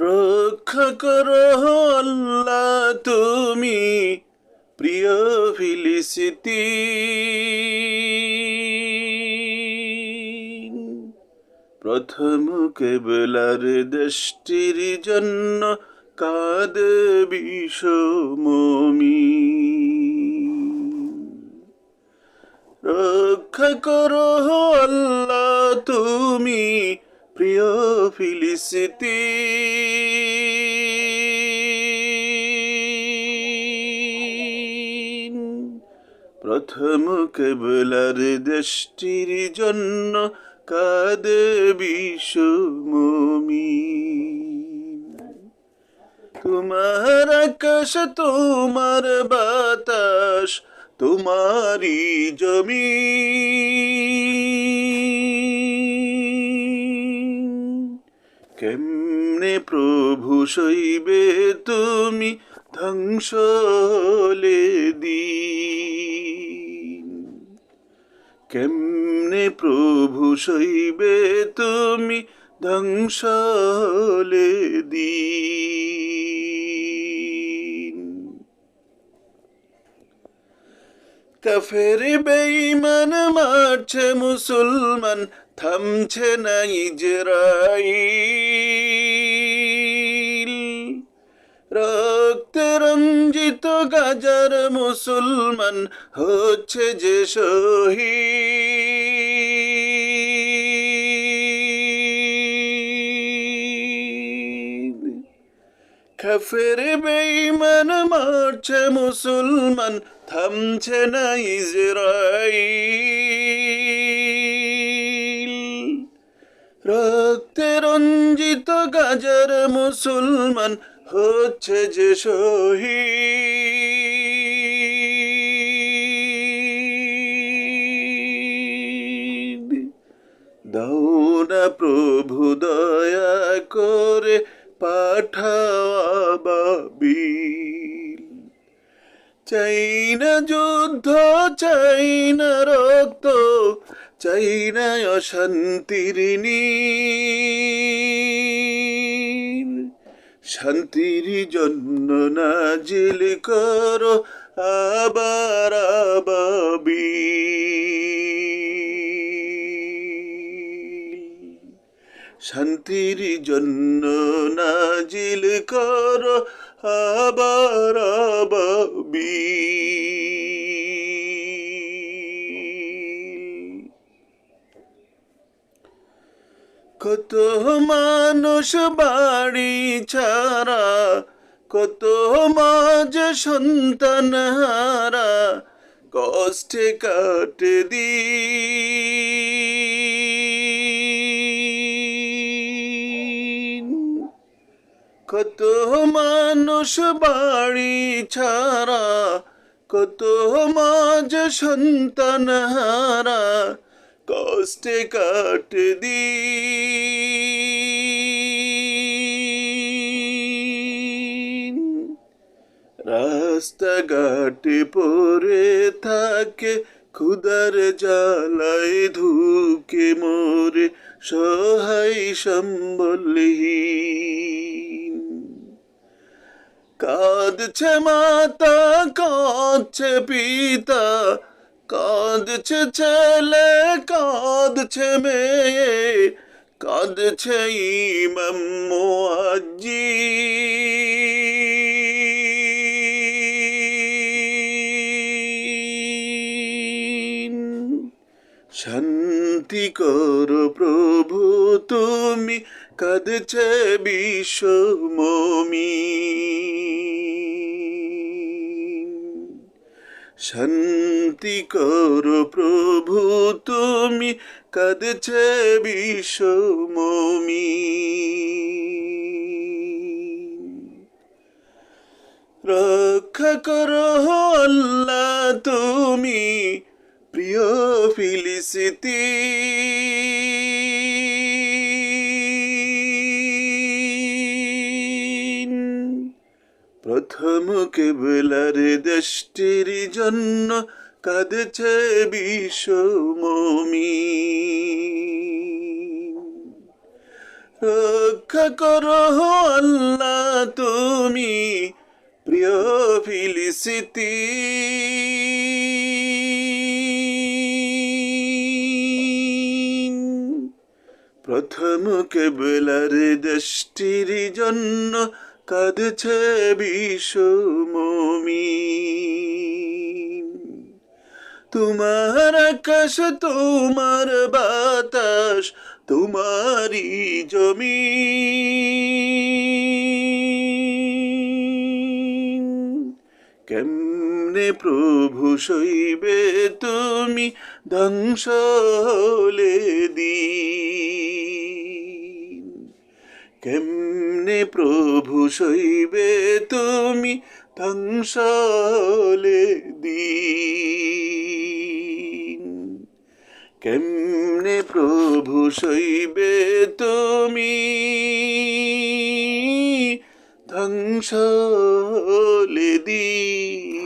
রক্ষা করো আল্লাহ তুমি, প্রিয় ফিলিসিতি প্রথম কেবলার দেশটির জন্য কাঁদে বিষমমি। রক্ষা করো আল্লাহ তুমি প্রিয় ফিলিসিতি। প্রথম কেবলার দেশটির জন্য কাঁদে বিষমমি তোমার আকাশ তোমার বাতাস তোমারি জমি। কেমনে প্রভু সইবে তুমি ধ্বংস হলে দিন? কেমনে প্রভু সইবে তুমি ধ্বংস হলে দিন? কাফের বেঈমান মারছে মুসলমান থামছে না ইজরাইল রক্তে রঞ্জিত গাজার মুসলমান হচ্ছে যে শহীদ কাফের বেঈমান মারছে মুসলমান থামছে না ইসরাইল রক্তে রঞ্জিত গাজার মুসলমান হচ্ছে যে শহীদ। না প্রভু দয়া করে পাঠাওয়া বাবিল চাই না যুদ্ধ চাই না রক্ত চাই না অশান্তির শান্তির জন্য নাজিল করো, আবার আবাবিল শান্তির জন্য নাজিল কর, আবার আবাবিল কত মানুষ বাড়ি ছাড়া, কত মাঝ সন্তান হারা, কষ্টে কাটে দি। কত মানুষ বাড়ি ছাড়া, কত মাঝ সন্তান হারা কষ্টে কাটে দিন। রাস্তাঘাটে পড়ে থাকে ক্ষুদার জ্বালায় ধুকে মোরে, সহায় সম্বলহীন। কাঁদছে মাতা, কাঁদছে পিতা কাঁদছে ছেলে কাঁদছে মেয়ে কাঁদছে ইমাম মুয়াজ্জিন। শান্তি করো প্রভু তুমি কাঁদছে বিশ্বমমি শান্তি করো প্রভু তুমি কাঁদছে বিশ্বমমি রক্ষা করো আল্লাহ তুমি প্রিয় ফিলিসিতি প্রথম কেবলার দেশটির জন্য কাঁদছে বিশ্বমমি রক্ষা করো আল্লাহ তুমি, প্রিয় ফিলিস্তিন প্রথম কেবলার দেশটির জন্য কাঁদছে বিশ্বমমিন তোমার আকাশ, তোমার বাতাস, তোমারই জমি। কেমনে প্রভু সইবে তুমি ধ্বংস হলে দিন? কেমনে প্রভু সইবে তুমি ধ্বংস হলে দিন। কেমনে প্রভু সইবে তুমি ধ্বংস হলে দিন?